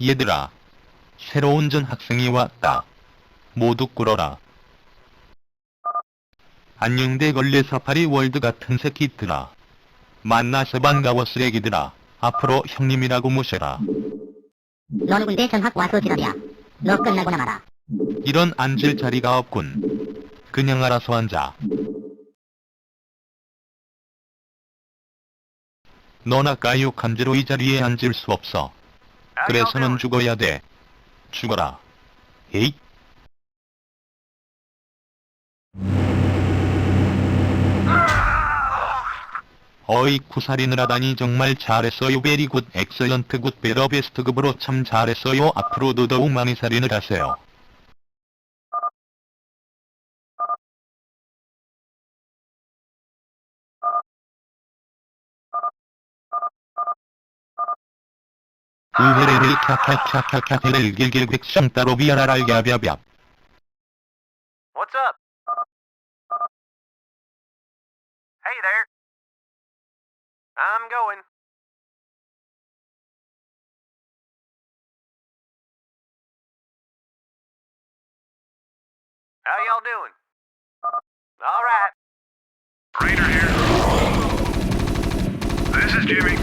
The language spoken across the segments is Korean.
얘들아, 새로운 전 학생이 왔다. 모두 꿇어라. 안녕대 걸레 사파리 월드 같은 새끼들아. 만나서 반가워 쓰레기들아. 앞으로 형님이라고 모셔라. 너 누군데 전학 와서 지랄이야. 너 끝나고 나가라. 이런 앉을 자리가 없군. 그냥 알아서 앉아. 너나 까요 강제로 이 자리에 앉을 수 없어. 그래서는 죽어야 돼. 죽어라. 에잇. 어이 구살인을 하다니 정말 잘했어요. 베리 굿 엑셀런트 굿 베러 베스트급으로 참 잘했어요. 앞으로도 더욱 많이 살인을 하세요 우헤레레 캬캬캬캬캬헤렐 길길 백성 따로 비아라랄 야비아비압 What's up? Hey there. I'm going. How y'all doing? All right. Raider here. This is Jimmy.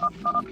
you